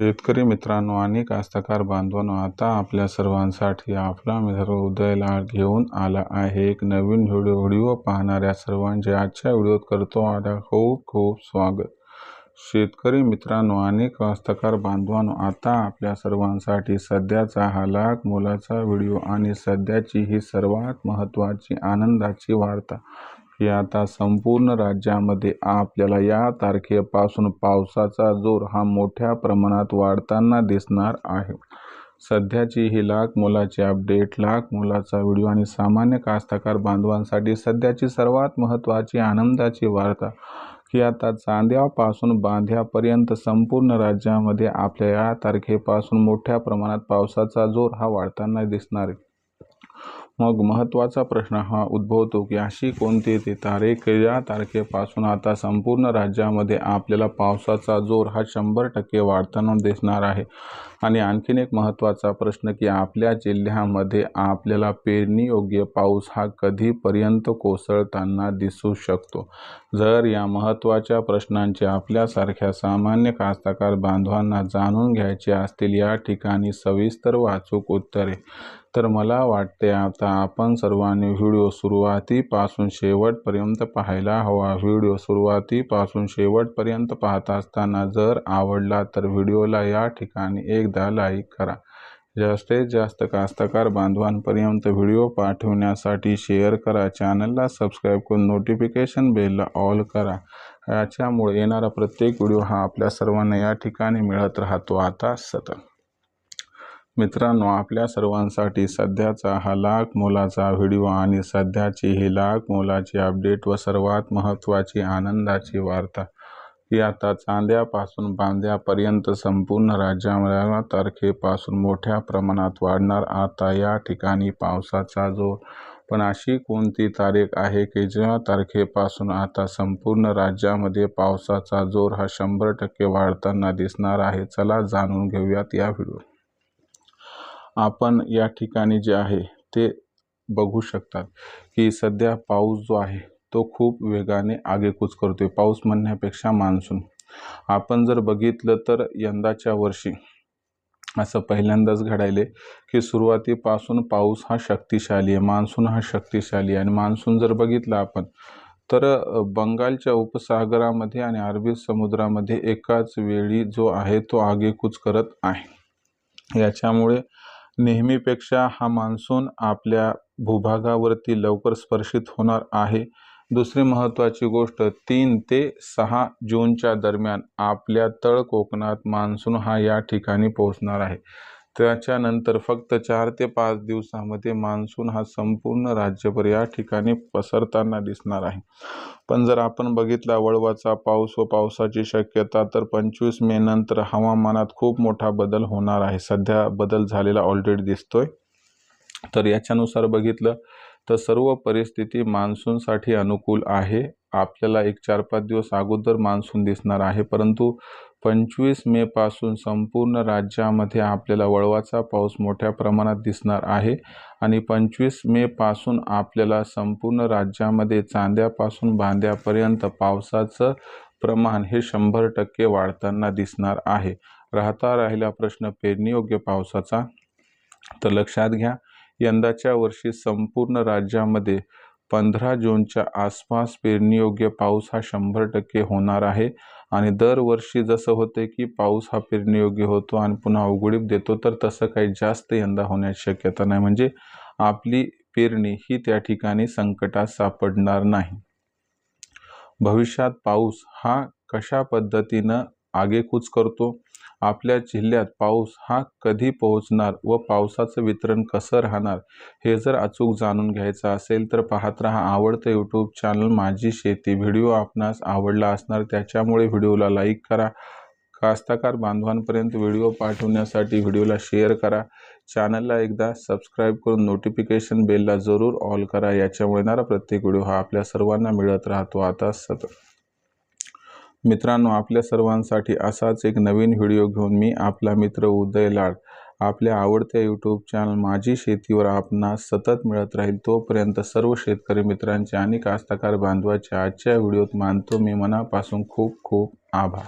शेतकरी मित्रांनो आणि कास्तकार बांधवांनो आता आपल्या सर्वांसाठी आपला मित्र उदयला घेऊन आला आहे एक नवीन व्हिडिओ. व्हिडिओ पाहणाऱ्या सर्वांचे आजच्या व्हिडिओत करतो आता खूप खूप स्वागत. शेतकरी मित्रांनो आणि कास्तकार बांधवांनो आता आपल्या सर्वांसाठी सध्याचा हा लाख मोलाचा व्हिडिओ आणि सध्याची ही सर्वात महत्त्वाची आनंदाची वार्ता. की आता संपूर्ण राज्यामध्ये आपल्याला या तारखेपासून पावसाचा जोर हा मोठ्या प्रमाणात वाढताना दिसणार आहे. सध्याची ही लाख मोलाची अपडेट लाख मोलाचा व्हिडिओ आणि सामान्य कास्तकार बांधवांसाठी सध्याची सर्वात महत्त्वाची आनंदाची वार्ता की आता चांद्यापासून बांध्यापर्यंत संपूर्ण राज्यामध्ये आपल्या या तारखेपासून मोठ्या प्रमाणात पावसाचा जोर हा वाढताना दिसणार आहे. मग महत्त्वाचा प्रश्न हा उद्भवतो की अशी कोणती ती तारीख या तारखेपासून आता संपूर्ण राज्यामध्ये आपल्याला पावसाचा जोर हा शंभर टक्के वाढताना दिसणार आहे. आणि आणखीन एक महत्त्वाचा प्रश्न की आपल्या जिल्ह्यामध्ये आपल्याला पेरणीयोग्य पाऊस हा कधीपर्यंत कोसळताना दिसू शकतो? जर या महत्त्वाच्या प्रश्नांचे आपल्यासारख्या सामान्य कास्तकार बांधवांना जाणून घ्यायचे असतील या ठिकाणी सविस्तर वाचूक उत्तरे. तर मला वाटते आता आपण सर्वांनी व्हिडिओ सुरुवातीपासून शेवटपर्यंत पाहायला हवा. व्हिडिओ सुरुवातीपासून शेवटपर्यंत पाहत असताना जर आवडला तर व्हिडिओला या ठिकाणी एकदा लाईक करा. जास्तीत जास्त कास्तकार बांधवांपर्यंत व्हिडिओ पाठवण्यासाठी शेअर करा. चॅनलला सबस्क्राईब करून नोटिफिकेशन बेलला ऑल करा. याच्यामुळे येणारा प्रत्येक व्हिडिओ हा आपल्या सर्वांना या ठिकाणी मिळत राहतो. आता सतत मित्रांनो आपल्या सर्वांसाठी सध्याचा हा लाख मोलाचा व्हिडिओ आणि सध्याची ही लाख मोलाची अपडेट व सर्वात महत्त्वाची आनंदाची वार्ता. ही आता चांद्यापासून बांद्यापर्यंत संपूर्ण राज्यामध्ये तारखेपासून मोठ्या प्रमाणात वाढणार. आता या ठिकाणी पावसाचा जोर. पण अशी कोणती तारीख आहे की ज्या तारखेपासून आता संपूर्ण राज्यामध्ये पावसाचा जोर हा शंभर टक्के वाढताना दिसणार आहे? चला जाणून घेऊयात या व्हिडिओ. आपण या ठिकाणी जे आहे ते बघू शकतात की सध्या पाऊस जो आहे तो खूप वेगाने आगेकूच करतोय. पाऊस म्हणण्यापेक्षा मान्सून. आपण जर बघितलं तर यंदाच्या वर्षी असं पहिल्यांदाच घडायले की सुरुवातीपासून पाऊस हा शक्तिशाली आहे मान्सून हा शक्तिशाली आहे. आणि मान्सून जर बघितलं आपण तर बंगालच्या उपसागरामध्ये आणि अरबी समुद्रामध्ये एकाच वेळी जो आहे तो आगेकूच करत आहे. याच्यामुळे नेहमीपेक्षा हा मान्सून आपल्या भूभागावरती लवकर स्पर्शित होणार आहे. दुसरी महत्त्वाची गोष्ट तीन ते सहा जूनच्या दरम्यान आपल्या तळ कोकणात मान्सून हा या ठिकाणी पोहोचणार आहे. त्याच्यानंतर फक्त चार ते पाच दिवसामध्ये मान्सून हा संपूर्ण राज्यभर या ठिकाणी पसरताना दिसणार आहे. पण जर आपण बघितला वळवाचा पाऊस व पावसाची शक्यता तर पंचवीस मे नंतर हवामानात खूप मोठा बदल होणार आहे. सध्या बदल झालेला ऑलरेडी दिसतोय. तर याच्यानुसार बघितलं तर सर्व परिस्थिती मान्सूनसाठी अनुकूल आहे. आपल्याला एक चार पाच दिवस अगोदर मान्सून दिसणार आहे. परंतु पंचवीस मेपासून संपूर्ण राज्यामध्ये आपल्याला वळवाचा पाऊस मोठ्या प्रमाणात दिसणार आहे आणि पंचवीस मेपासून आपल्याला संपूर्ण राज्यामध्ये चांद्यापासून बांद्यापर्यंत पावसाचं प्रमाण हे शंभर टक्के वाढताना दिसणार आहे. राहता राहिला प्रश्न पेरणीयोग्य पावसाचा? तर लक्षात घ्या यंदाच्या वर्षी संपूर्ण राज्यामध्ये पंधरा जूनच्या आसपास पेरणीयोग्य पाऊस हा शंभर टक्के होणार आहे. आणि दरवर्षी जसं होते की पाऊस हा पेरणीयोग्य होतो आणि पुन्हा उघडीप देतो तर तसं काही जास्त यंदा होण्याची शक्यता नाही. म्हणजे आपली पेरणी ही त्या ठिकाणी संकटात सापडणार नाही. भविष्यात पाऊस हा कशा पद्धतीनं आगेकूच करतो. आपल्या जिल्ह्यात पाऊस हा कधी पोहोचणार व पावसाचं वितरण कसं राहणार हे जर अचूक जाणून घ्यायचं असेल तर पाहत राहा आवडतं यूट्यूब चॅनल माझी शेती. व्हिडिओ आपणास आवडला असणार त्याच्यामुळे व्हिडिओला लाईक करा. कास्तकार बांधवांपर्यंत व्हिडिओ पाठवण्यासाठी व्हिडिओला शेअर करा. चॅनलला एकदा सबस्क्राईब करून नोटिफिकेशन बेलला जरूर ऑल करा. याच्यामुळे येणारा प्रत्येक व्हिडिओ हा आपल्या सर्वांना मिळत राहतो. आता सतत मित्रांनो आपल्या सर्वांसाठी असाच एक नवीन व्हिडिओ घेऊन मी आपला मित्र उदय लाड. आपल्या आवडत्या यूट्यूब चॅनल माझी शेतीवर आपणास सतत मिळत राहील तोपर्यंत सर्व शेतकरी मित्रांचे आणि कास्तकार बांधवाचे आजच्या व्हिडिओत मानतो मी. मनापासून खूप खूप आभार.